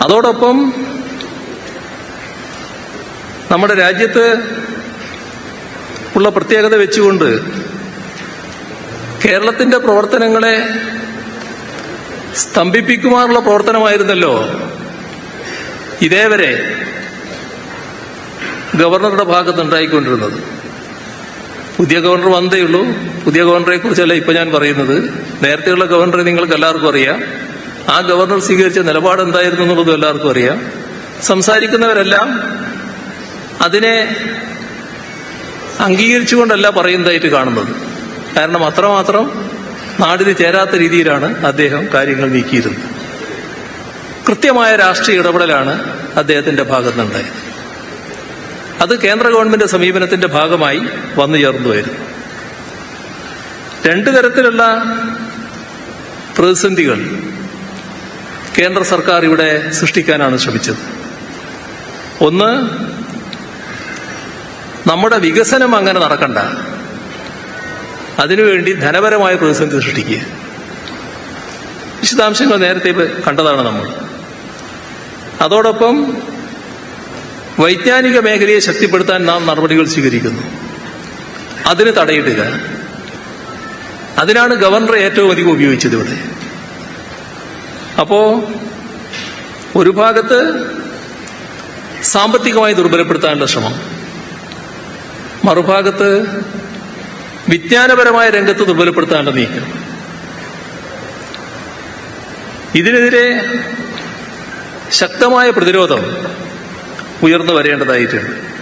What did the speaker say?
അതോടൊപ്പം നമ്മുടെ രാജ്യത്ത് ഉള്ള പ്രത്യേകത വെച്ചുകൊണ്ട് കേരളത്തിന്റെ പ്രവർത്തനങ്ങളെ സ്തംഭിപ്പിക്കുവാനുള്ള പ്രവർത്തനമായിരുന്നല്ലോ ഇതേവരെ ഗവർണറുടെ ഭാഗത്ത് ഉണ്ടായിക്കൊണ്ടിരുന്നത് പുതിയ ഗവർണർ വന്നതേ ഉള്ളൂ പുതിയ ഗവർണറെ കുറിച്ചല്ല ഇപ്പൊ ഞാൻ പറയുന്നത്. നേരത്തെയുള്ള ഗവർണറെ നിങ്ങൾക്ക് എല്ലാവർക്കും അറിയാം. ആ ഗവർണർ സ്വീകരിച്ച നിലപാട് എന്തായിരുന്നു എന്നുള്ളതും എല്ലാവർക്കും അറിയാം. സംസാരിക്കുന്നവരെല്ലാം അതിനെ അംഗീകരിച്ചുകൊണ്ടല്ല പറയുന്നതായിട്ട് കാണുന്നത്. കാരണം അത്രമാത്രം നാടിന് ചേരാത്ത രീതിയിലാണ് അദ്ദേഹം കാര്യങ്ങൾ നീക്കിയിരുന്നത്. കൃത്യമായ രാഷ്ട്രീയ ഇടപെടലാണ് അദ്ദേഹത്തിന്റെ ഭാഗത്തുനിന്നുണ്ടായത്. അത് കേന്ദ്ര ഗവൺമെന്റ് സമീപനത്തിന്റെ ഭാഗമായി വന്നു ചേർന്നുമായിരുന്നു. രണ്ടു തരത്തിലുള്ള പ്രതിസന്ധികൾ കേന്ദ്ര സർക്കാർ ഇവിടെ സൃഷ്ടിക്കാനാണ് ശ്രമിച്ചത്. ഒന്ന് നമ്മുടെ വികസനം അങ്ങനെ നടക്കണ്ട. അതിനുവേണ്ടി ധനപരമായ പ്രതിസന്ധി സൃഷ്ടിക്കുക. വിശദാംശങ്ങൾ നേരത്തെ കണ്ടതാണ് നമ്മൾ. അതോടൊപ്പം വൈജ്ഞാനിക മേഖലയെ ശക്തിപ്പെടുത്താൻ നാം നടപടികൾ സ്വീകരിക്കുന്നു. അതിന് തടയിടുക. അതിനാണ് ഗവർണർ ഏറ്റവും അധികം ഉപയോഗിച്ചത് ഇവിടെ. അപ്പോ ഒരു ഭാഗത്ത് സാമ്പത്തികമായി ദുർബലപ്പെടുത്താനുള്ള ശ്രമം മറുഭാഗത്ത് വിജ്ഞാനപരമായ രംഗത്ത് ദുർബലപ്പെടുത്താനുള്ള നീക്കം. ഇതിനെതിരെ ശക്തമായ പ്രതിരോധം ഉയർന്നു വരേണ്ടതായിട്ടുണ്ട്.